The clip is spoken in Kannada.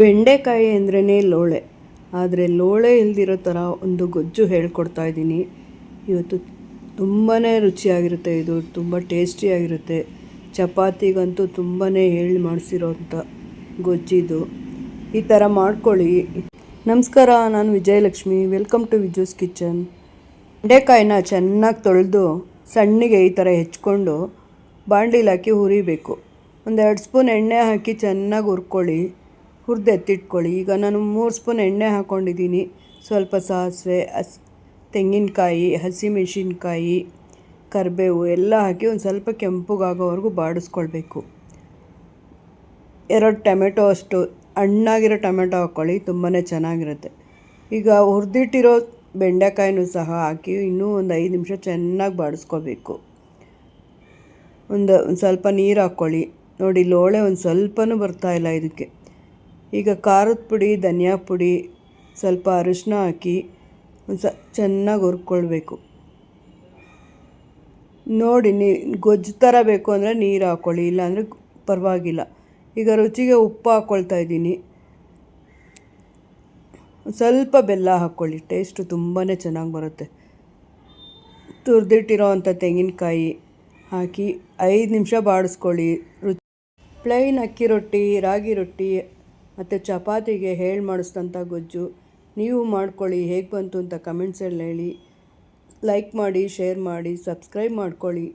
ಬೆಂಡೆಕಾಯಿ ಅಂದ್ರೇ ಲೋಳೆ. ಆದರೆ ಲೋಳೆ ಇಲ್ದಿರೋ ಥರ ಒಂದು ಗೊಜ್ಜು ಹೇಳ್ಕೊಡ್ತಾ ಇದ್ದೀನಿ. ಇವತ್ತು ತುಂಬಾ ರುಚಿಯಾಗಿರುತ್ತೆ ಇದು, ತುಂಬ ಟೇಸ್ಟಿಯಾಗಿರುತ್ತೆ. ಚಪಾತಿಗಂತೂ ತುಂಬಾ ಹೇಳಿ ಮಾಡಿಸಿರೋಂಥ ಗೊಜ್ಜಿದು. ಈ ಥರ ಮಾಡ್ಕೊಳ್ಳಿ. ನಮಸ್ಕಾರ, ನಾನು Vijayalakshmi. Welcome to Viju's kitchen. ಬೆಂಡೆಕಾಯಿನ ಚೆನ್ನಾಗಿ ತೊಳೆದು ಸಣ್ಣಗೆ ಈ ಥರ ಹೆಚ್ಕೊಂಡು ಬಾಣಲಿಲಿ ಹುರಿಬೇಕು. ಒಂದೆರಡು ಸ್ಪೂನ್ ಎಣ್ಣೆ ಹಾಕಿ ಚೆನ್ನಾಗಿ ಹುರ್ಕೊಳ್ಳಿ. ಹುರಿದು ಎತ್ತಿಟ್ಕೊಳ್ಳಿ ಈಗ ನಾನು ಮೂರು ಸ್ಪೂನ್ ಎಣ್ಣೆ ಹಾಕ್ಕೊಂಡಿದ್ದೀನಿ ಸ್ವಲ್ಪ ಸಾಸಿವೆ, ಹಸ್, ತೆಂಗಿನಕಾಯಿ ಹಸಿಮೆಣಸಿನ್ಕಾಯಿ ಕರಿಬೇವು ಎಲ್ಲ ಹಾಕಿ ಒಂದು ಸ್ವಲ್ಪ ಕೆಂಪಗಾಗೋವರೆಗೂ ಬಾಡಿಸ್ಕೊಳ್ಬೇಕು. ಎರಡು ಟೊಮೆಟೊ ಅಷ್ಟು ಹಣ್ಣಾಗಿರೋ ಟೊಮೆಟೊ ಹಾಕ್ಕೊಳ್ಳಿ ತುಂಬಾ ಚೆನ್ನಾಗಿರುತ್ತೆ. ಈಗ ಹುರಿದಿಟ್ಟಿರೋ ಬೆಂಡೆಕಾಯಿನೂ ಸಹ ಹಾಕಿ ಇನ್ನೂ ಒಂದು ಐದು ನಿಮಿಷ ಚೆನ್ನಾಗಿ ಬಾಡಿಸ್ಕೋಬೇಕು ಒಂದು ಒಂದು ಸ್ವಲ್ಪ ನೀರು ಹಾಕ್ಕೊಳ್ಳಿ ನೋಡಿ, ಲೋಳೆ ಒಂದು ಸ್ವಲ್ಪನೂ ಇಲ್ಲ ಇದಕ್ಕೆ. ಈಗ ಖಾರದ ಪುಡಿ, ಧನಿಯಾ ಪುಡಿ ಸ್ವಲ್ಪ ಅರಿಶಿನ ಹಾಕಿ ಒಂದು ಸ, ಚೆನ್ನಾಗಿ ಹುರ್ಕೊಳ್ಬೇಕು. ನೋಡಿ, ನೀ, ಗೊಜ್ಜು ಥರ ಬೇಕು ಅಂದರೆ ನೀರು ಹಾಕ್ಕೊಳ್ಳಿ ಇಲ್ಲಾಂದರೆ ಪರವಾಗಿಲ್ಲ. ಈಗ ರುಚಿಗೆ ಉಪ್ಪು ಹಾಕ್ಕೊಳ್ತಾ ಇದ್ದೀನಿ. ಸ್ವಲ್ಪ ಬೆಲ್ಲ ಹಾಕ್ಕೊಳ್ಳಿ ಟೇಸ್ಟು ತುಂಬಾ ಚೆನ್ನಾಗಿ ಬರುತ್ತೆ. ತುರಿದಿಟ್ಟಿರೋವಂಥ ತೆಂಗಿನಕಾಯಿ ಹಾಕಿ ಐದು ನಿಮಿಷ ಬಾಡಿಸ್ಕೊಳ್ಳಿ. ರುಚಿ ಪ್ಲೈನ್ ಅಕ್ಕಿ ರೊಟ್ಟಿ, ರಾಗಿ ರೊಟ್ಟಿ ಮತ್ತು ಚಪಾತಿಗೆ ಹೇಳಿ ಮಾಡಿಸಿದಂಥ ಗೊಜ್ಜು. ನೀವು ಮಾಡ್ಕೊಳ್ಳಿ, ಹೇಗೆ ಬಂತು ಅಂತ ಕಮೆಂಟ್ಸಲ್ಲಿ ಹೇಳಿ. ಲೈಕ್ ಮಾಡಿ ಶೇರ್ ಮಾಡಿ ಸಬ್ಸ್ಕ್ರೈಬ್ ಮಾಡ್ಕೊಳ್ಳಿ.